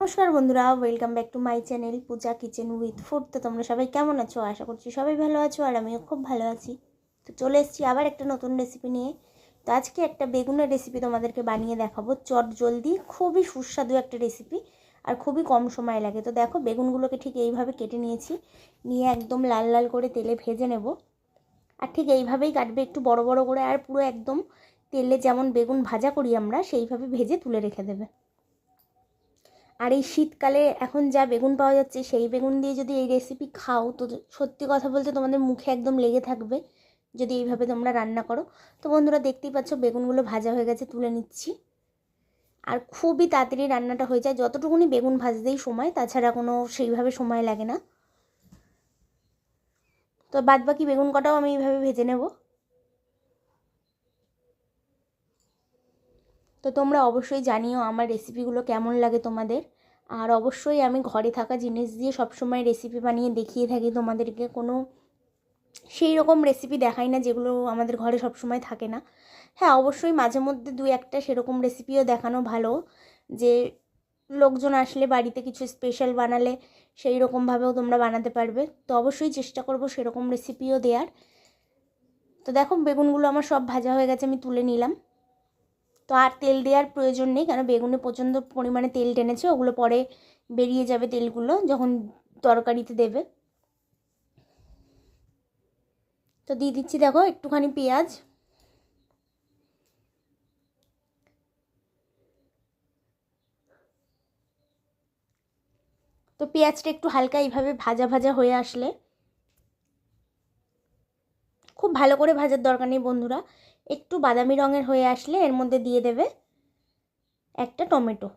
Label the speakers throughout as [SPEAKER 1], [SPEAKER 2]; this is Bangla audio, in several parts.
[SPEAKER 1] নমস্কার বন্ধুরা welcome back to my channel Puja kitchen with food তো তোমরা সবাই কেমন আছো? আশা করছি সবাই ভালো আছো আর আমিও খুব ভালো আছি। তো চলে এসেছি আবার একটা নতুন রেসিপি নিয়ে। তো আজকে একটা বেগুনের রেসিপি তোমাদেরকে বানিয়ে দেখাবো। চট জলদি, খুবই সুস্বাদু একটা রেসিপি আর খুবই কম সময় লাগে। তো দেখো, বেগুনগুলোকে ঠিক এইভাবে কেটে নিয়েছি। নিয়ে একদম লাল লাল করে তেলে ভেজে নেব। আর ঠিক এইভাবেই কাটবে একটু বড় বড় করে। আর পুরো একদম তেলে যেমন বেগুন ভাজা করি আমরা, সেইভাবে ভেজে তুলে রেখে দেবে। আর এই শীতকালে এখন যা বেগুন পাওয়া যাচ্ছে, সেই বেগুন দিয়ে যদি এই রেসিপি খাও, তো সত্যি কথা বলতে তোমাদের মুখে একদম লেগে থাকবে। যদি এইভাবে তোমরা রান্না করো। তো বন্ধুরা, দেখতেই পাচ্ছ বেগুনগুলো ভাজা হয়ে গেছে, তুলে নিচ্ছি। আর খুবই তাড়াতাড়ি রান্নাটা হয়ে যায়। যতটুকুনি বেগুন ভাজতেই সময়, তাছাড়া কোনো সেইভাবে সময় লাগে না। তো বাদবাকি বেগুন কটাও আমি এইভাবে ভেজে নেব। তো তোমরা অবশ্যই জানিও আমার রেসিপিগুলো কেমন লাগে তোমাদের। আর অবশ্যই আমি ঘরে থাকা জিনিস দিয়ে সবসময় রেসিপি বানিয়ে দেখিয়ে থাকি তোমাদেরকে। কোনো সেই রকম রেসিপি দেখাই না যেগুলো আমাদের ঘরে সবসময় থাকে না। হ্যাঁ অবশ্যই মাঝে মধ্যে দু একটা সেরকম রেসিপিও দেখানো ভালো। যে লোকজন আসলে বাড়িতে কিছু স্পেশাল বানালে সেই রকমভাবেও তোমরা বানাতে পারবে। তো অবশ্যই চেষ্টা করব সেরকম রেসিপিও দেওয়ার তো দেখো, বেগুনগুলো আমার সব ভাজা হয়ে গেছে, আমি তুলে নিলাম। তো আর তেল দেওয়ার প্রয়োজন নেই, কেন বেগুনে প্রচণ্ড পরিমাণে তেল টেনেছে, ওগুলো পরে বেরিয়ে যাবে তেলগুলো যখন তরকারিতে দেবে। তো দিয়ে দিচ্ছি দেখো একটুখানি পেঁয়াজ। তো পেঁয়াজটা একটু হালকা এইভাবে ভাজা ভাজা হয়ে আসলে। খুব ভালো করে ভাজার দরকার নেই বন্ধুরা। একটু বাদামি রঙের হয়ে আসলে এর মধ্যে দিয়ে দেবে একটা টমেটো।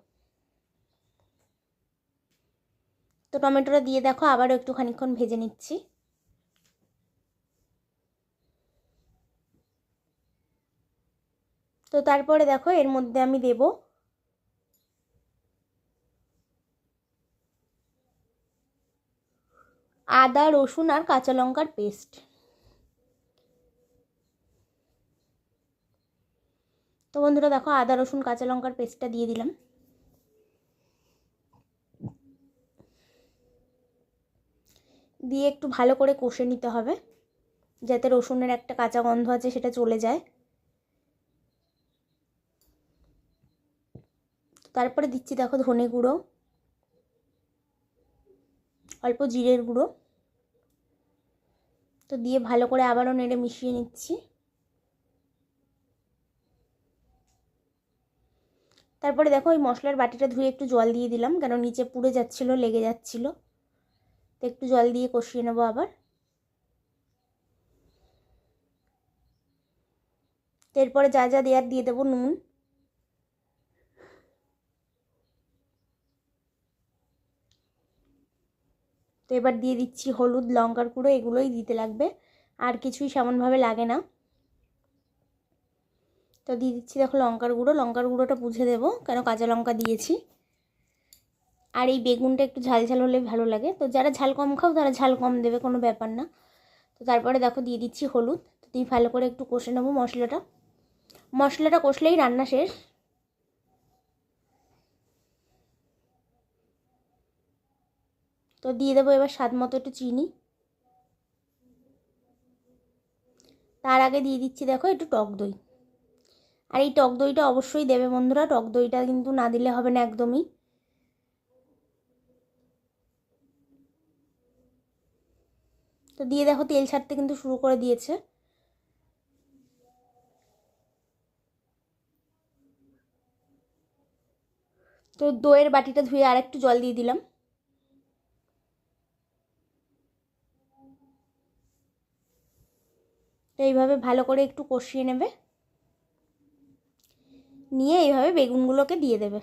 [SPEAKER 1] তো টমেটোটা দিয়ে দেখো, আবারও একটু খানিক্ষণ ভেজে নিচ্ছি। তো তারপরে দেখো, এর মধ্যে আমি দেব আদা, রসুন আর কাঁচা লঙ্কার পেস্ট। বন্ধুরা দেখো আদা, রসুন, কাঁচা লঙ্কার পেস্টটা দিয়ে দিলাম। দিয়ে একটু ভালো করে কষে নিতে হবে, যাতে রসুনের একটা কাঁচা গন্ধ আছে, সেটা চলে যায়। তারপরে দিচ্ছি দেখো ধনে গুঁড়ো, অল্প জিরের গুঁড়ো। তো দিয়ে ভালো করে আবারও নেড়ে মিশিয়ে নিচ্ছি। তারপরে দেখো ওই মশলার বাটিটা ধুয়ে একটু জল দিয়ে দিলাম, কেন নিচে পুড়ে যাচ্ছিল, লেগে যাচ্ছিল। তো একটু জল দিয়ে কষিয়ে নেব আবার। এরপরে যা যা দেওয়ার দিয়ে দেবো নুন। তো এবার দিয়ে দিচ্ছি হলুদ, লঙ্কার গুঁড়ো, এগুলোই দিতে লাগবে। আর কিছুই সেমনভাবে লাগে না। তো দিয়ে দিচ্ছি দেখো লঙ্কার গুঁড়ো। লঙ্কার গুঁড়োটা বুঝে দেবো কেন কাঁচা লঙ্কা দিয়েছি। আর এই বেগুনটা একটু ঝাল ঝাল হলে ভালো লাগে। তো যারা ঝাল কম খাও তারা ঝাল কম দেবে, কোনো ব্যাপার না। তো তারপরে দেখো দিয়ে দিচ্ছি হলুদ। তো দিয়ে ভালো করে একটু কষে নেব মশলাটা। মশলাটা কষলেই রান্না শেষ। তো দিয়ে দেবো এবার স্বাদ মতো একটু চিনি। তার আগে দিয়ে দিচ্ছি দেখো একটু টক দই। আর এই টক দইটা অবশ্যই দেবে বন্ধুরা। টক দইটা কিন্তু না দিলে হবে না একদমই। তো দিয়ে দেখো, তেল ছাড়তে কিন্তু শুরু করে দিয়েছে। তো দইয়ের বাটিটা ধুয়ে আর একটু জল দিয়ে দিলাম। এইভাবে ভালো করে একটু কষিয়ে নেবে। নিয়ে এইভাবে বেগুনগুলোকে দিয়ে দেবে।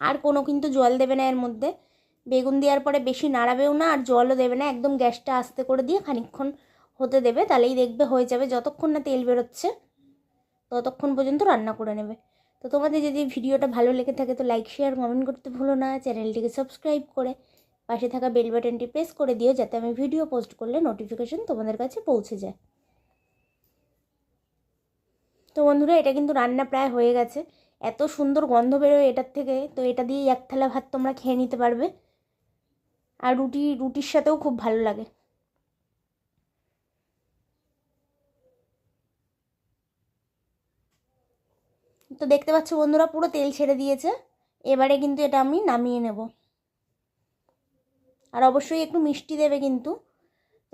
[SPEAKER 1] আর কোনো কিন্তু জল দেবে না এর মধ্যে। বেগুন দেওয়ার পরে বেশি নাড়াবেও না আর জলও দেবে না। একদম গ্যাসটা আস্তে করে দিয়ে খানিকক্ষণ হতে দেবে, তাহলেই দেখবে হয়ে যাবে। যতক্ষণ না তেল বেরোচ্ছে, ততক্ষণ পর্যন্ত রান্না করে নেবে। তো তোমাদের যদি ভিডিওটা ভালো লেগে থাকে তো লাইক, শেয়ার, কমেন্ট করতে ভুলো না। চ্যানেলটিকে সাবস্ক্রাইব করে পাশে থাকা বেল বাটনটি প্রেস করে দিও, যাতে আমি ভিডিও পোস্ট করলে নোটিফিকেশন তোমাদের কাছে পৌঁছে যায়। তো বন্ধুরা, এটা কিন্তু রান্না প্রায় হয়ে গেছে। এত সুন্দর গন্ধ বেরোয় এটার থেকে, তো এটা দিয়েই এক থালা ভাত তোমরা খেয়ে নিতে পারবে। আর রুটি, রুটির সাথেও খুব ভালো লাগে। তো দেখতে পাচ্ছ বন্ধুরা, পুরো তেল ছেড়ে দিয়েছে। এবারে কিন্তু এটা আমি নামিয়ে নেব। আর অবশ্যই একটু মিষ্টি দেবে কিন্তু।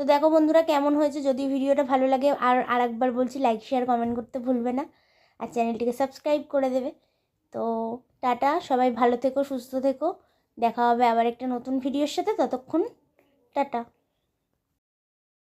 [SPEAKER 1] তো দেখো বন্ধুরা কেমন হয়েছে? যদি ভিডিওটা ভালো লাগে, আর আর একবার বলছি লাইক শেয়ার কমেন্ট করতে ভুলবে না। আর চ্যানেলটিকে সাবস্ক্রাইব করে দেবে। তো টাটা, সবাই ভালো থেকো, সুস্থ থেকো। দেখা হবে আবার একটা নতুন ভিডিওর সাথে। ততক্ষণ টাটা।